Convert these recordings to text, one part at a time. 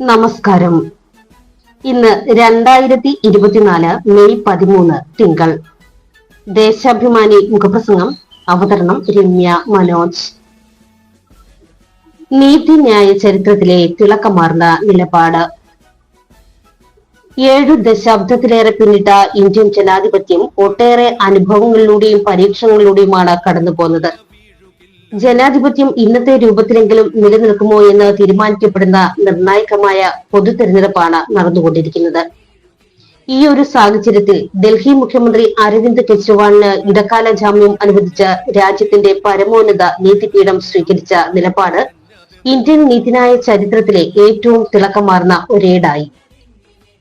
നമസ്കാരം. ഇന്ന് രണ്ടായിരത്തി ഇരുപത്തിനാല് മെയ് പതിമൂന്ന് തിങ്കൾ. ദേശാഭിമാനി മുഖപ്രസംഗം അവതരണം രമ്യ മനോജ്. നീതിന്യായ ചരിത്രത്തിലെ തിളക്കമാർന്ന നിലപാട്. ഏഴു ദശാബ്ദത്തിലേറെ പിന്നിട്ട ഇന്ത്യൻ ജനാധിപത്യം ഒട്ടേറെ അനുഭവങ്ങളിലൂടെയും പരീക്ഷണങ്ങളിലൂടെയുമാണ് കടന്നുപോകുന്നത്. ജനാധിപത്യം ഇന്നത്തെ രൂപത്തിലെങ്കിലും നിലനിൽക്കുമോ എന്ന് തീരുമാനിക്കപ്പെടുന്ന നിർണായകമായ പൊതു തെരഞ്ഞെടുപ്പാണ് നടന്നുകൊണ്ടിരിക്കുന്നത്. ഈ ഒരു സാഹചര്യത്തിൽ ഡൽഹി മുഖ്യമന്ത്രി അരവിന്ദ് കെജ്രിവാളിന് ഇടക്കാല ജാമ്യം അനുവദിച്ച രാജ്യത്തിന്റെ പരമോന്നത നീതിപീഠം സ്വീകരിച്ച നിലപാട് ഇന്ത്യൻ നീതിന്യായ ചരിത്രത്തിലെ ഏറ്റവും തിളക്കമാർന്ന ഒരേടായി.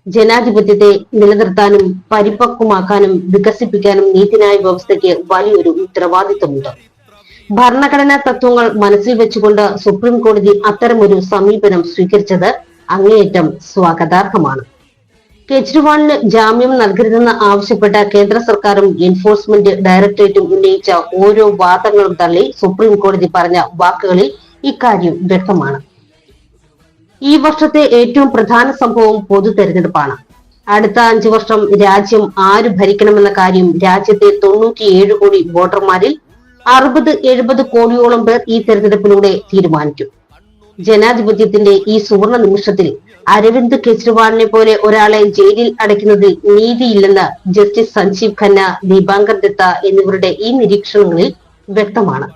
ജനാധിപത്യത്തെ നിലനിർത്താനും പരിപക്വമാക്കാനും വികസിപ്പിക്കാനും നീതിന്യായ വ്യവസ്ഥയ്ക്ക് വലിയൊരു ഉത്തരവാദിത്വമുണ്ട് ഭരണഘടനാ തത്വങ്ങൾ മനസ്സിൽ വെച്ചുകൊണ്ട് സുപ്രീം കോടതി അത്തരമൊരു സമീപനം സ്വീകരിച്ചത് അങ്ങേയറ്റം സ്വാഗതാർഹമാണ്. കെജ്രിവാളിന് ജാമ്യം നൽകരുതെന്ന് ആവശ്യപ്പെട്ട കേന്ദ്ര സർക്കാരും എൻഫോഴ്സ്മെന്റ് ഡയറക്ടറേറ്റും ഉന്നയിച്ച ഓരോ വാദങ്ങളും തള്ളി സുപ്രീം കോടതി പറഞ്ഞ വാക്കുകളിൽ ഇക്കാര്യം വ്യക്തമാണ്. ഈ വർഷത്തെ ഏറ്റവും പ്രധാന സംഭവം പൊതു തെരഞ്ഞെടുപ്പാണ്. അടുത്ത അഞ്ചു വർഷം രാജ്യം ആര് ഭരിക്കണമെന്ന കാര്യം രാജ്യത്തെ തൊണ്ണൂറ്റിയേഴ് കോടി വോട്ടർമാരിൽ അറുപത് എഴുപത് കോടിയോളം പേർ ഈ തെരഞ്ഞെടുപ്പിലൂടെ തീരുമാനിക്കും. ജനാധിപത്യത്തിന്റെ ഈ സുവർണ നിമിഷത്തിൽ അരവിന്ദ് കെജ്രിവാളിനെ പോലെ ഒരാളെ ജയിലിൽ അടയ്ക്കുന്നതിൽ നീതിയില്ലെന്ന് ജസ്റ്റിസ് സഞ്ജീവ് ഖന്ന ദീപാങ്കർ ദത്ത എന്നിവരുടെ ഈ നിരീക്ഷണങ്ങളിൽ വ്യക്തമാണ്.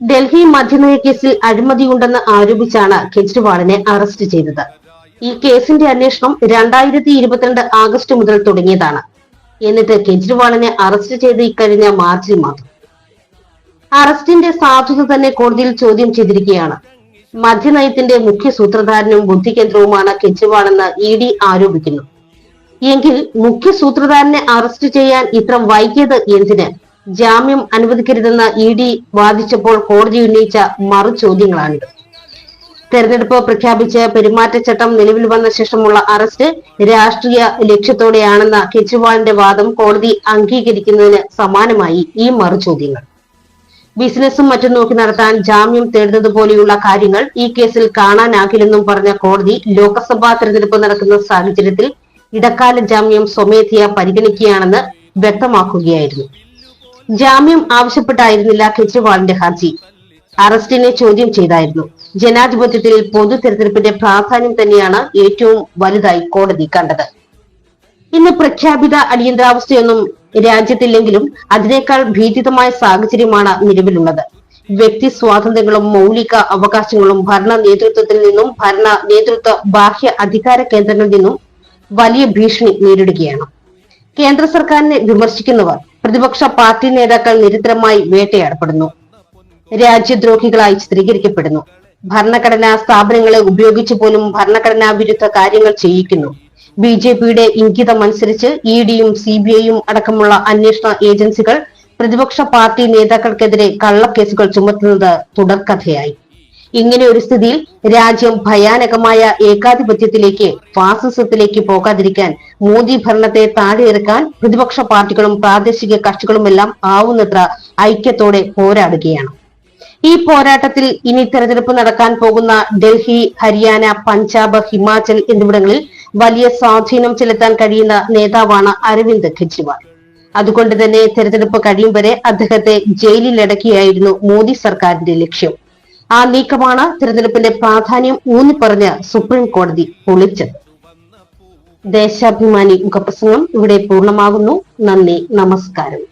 ഡൽഹി മദ്യനയ കേസിൽ അഴിമതിയുണ്ടെന്ന് ആരോപിച്ചാണ് കെജ്രിവാളിനെ അറസ്റ്റ് ചെയ്തത്. ഈ കേസിന്റെ അന്വേഷണം രണ്ടായിരത്തി ഇരുപത്തിരണ്ട് ആഗസ്റ്റ് മുതൽ തുടങ്ങിയതാണ്. എന്നിട്ട് കെജ്രിവാളിനെ അറസ്റ്റ് ചെയ്ത് ഇക്കഴിഞ്ഞ മാർച്ചിൽ മാത്രം. അറസ്റ്റിന്റെ സാധുത തന്നെ കോടതിയിൽ ചോദ്യം ചെയ്തിരിക്കുകയാണ്. മദ്യനയത്തിന്റെ മുഖ്യ സൂത്രധാരനും ബുദ്ധികേന്ദ്രവുമാണ് കെജ്രിവാളെന്ന് ഇ ഡി ആരോപിക്കുന്നു. എങ്കിൽ മുഖ്യ സൂത്രധാരനെ അറസ്റ്റ് ചെയ്യാൻ ഇത്ര വൈകിയത് എന്തിന്? ജാമ്യം അനുവദിക്കരുതെന്ന് ഇ ഡി വാദിച്ചപ്പോൾ കോടതി ഉന്നയിച്ച മറു ചോദ്യങ്ങളാണിത് തെരഞ്ഞെടുപ്പ് പ്രഖ്യാപിച്ച് പെരുമാറ്റച്ചട്ടം നിലവിൽ വന്ന ശേഷമുള്ള അറസ്റ്റ് രാഷ്ട്രീയ ലക്ഷ്യത്തോടെയാണെന്ന കെജ്രിവാളിന്റെ വാദം കോടതി അംഗീകരിക്കുന്നതിന് സമാനമായി ഈ മറുചോദ്യങ്ങൾ ബിസിനസ്സും മറ്റും നോക്കി നടത്താൻ ജാമ്യം തേടുന്നത് പോലെയുള്ള കാര്യങ്ങൾ ഈ കേസിൽ കാണാനാകില്ലെന്നും പറഞ്ഞ കോടതി ലോക്സഭാ തെരഞ്ഞെടുപ്പ് നടക്കുന്ന സാഹചര്യത്തിൽ ഇടക്കാല ജാമ്യം സ്വമേധയാ പരിഗണിക്കുകയാണെന്ന് വ്യക്തമാക്കുകയായിരുന്നു. ജാമ്യം ആവശ്യപ്പെട്ടായിരുന്നില്ല കെജ്രിവാളിന്റെ ഹർജി. അറസ്റ്റിനെ ചോദ്യം ചെയ്തായിരുന്നു. ജനാധിപത്യത്തിൽ പൊതു തെരഞ്ഞെടുപ്പിന്റെ പ്രാധാന്യം തന്നെയാണ് ഏറ്റവും വലുതായി കോടതി കണ്ടത്. ഇന്ന് പ്രഖ്യാപിത അടിയന്തരാവസ്ഥയൊന്നും രാജ്യത്തില്ലെങ്കിലും അതിനേക്കാൾ ഭീതിതമായ സാഹചര്യമാണ് നിലവിലുള്ളത്. വ്യക്തി സ്വാതന്ത്ര്യങ്ങളും മൗലിക അവകാശങ്ങളും ഭരണ നേതൃത്വത്തിൽ നിന്നും ഭരണ നേതൃത്വ ബാഹ്യ അധികാര കേന്ദ്രങ്ങളിൽ നിന്നും വലിയ ഭീഷണി നേരിടുകയാണ്. കേന്ദ്ര സർക്കാരിനെ വിമർശിക്കുന്നവർ പ്രതിപക്ഷ പാർട്ടി നേതാക്കൾ നിരന്തരമായി വേട്ടയാടപ്പെടുന്നു. രാജ്യദ്രോഹികളായി ചിത്രീകരിക്കപ്പെടുന്നു. ഭരണഘടനാ സ്ഥാപനങ്ങളെ ഉപയോഗിച്ചു പോലും ഭരണഘടനാ വിരുദ്ധ കാര്യങ്ങൾ ചെയ്യിക്കുന്നു. ബി ജെ പിയുടെ ഇംഗിതമനുസരിച്ച് ഇ ഡിയും സി ബി ഐയും അടക്കമുള്ള അന്വേഷണ ഏജൻസികൾ പ്രതിപക്ഷ പാർട്ടി നേതാക്കൾക്കെതിരെ കള്ളക്കേസുകൾ ചുമത്തുന്നത് തുടർക്കഥയായി. ഇങ്ങനെ ഒരു സ്ഥിതിയിൽ രാജ്യം ഭയാനകമായ ഏകാധിപത്യത്തിലേക്ക് ഫാസിസത്തിലേക്ക് പോകാതിരിക്കാൻ മോദി ഭരണത്തെ താഴെയിറക്കാൻ പ്രതിപക്ഷ പാർട്ടികളും പ്രാദേശിക കക്ഷികളുമെല്ലാം ആവുന്നത്ര ഐക്യത്തോടെ പോരാടുകയാണ്. ഈ പോരാട്ടത്തിൽ ഇനി തെരഞ്ഞെടുപ്പ് നടക്കാൻ പോകുന്ന ഡൽഹി ഹരിയാന പഞ്ചാബ് ഹിമാചൽ എന്നിവിടങ്ങളിൽ വലിയ സ്വാധീനം ചെലുത്താൻ കഴിയുന്ന നേതാവാണ് അരവിന്ദ് കെജ്രിവാൾ. അതുകൊണ്ട് തന്നെ തെരഞ്ഞെടുപ്പ് കഴിയും വരെ അദ്ദേഹത്തെ ജയിലിലടക്കിയായിരുന്നു മോദി സർക്കാരിന്റെ ലക്ഷ്യം. ആ നീക്കമാണ് തെരഞ്ഞെടുപ്പിന്റെ പ്രാധാന്യം ഊന്നിപ്പറഞ്ഞ് സുപ്രീം കോടതി പൊളിച്ചത്. ദേശാഭിമാനി മുഖപ്രസംഗം ഇവിടെ പൂർണമാകുന്നു. നന്ദി നമസ്കാരം.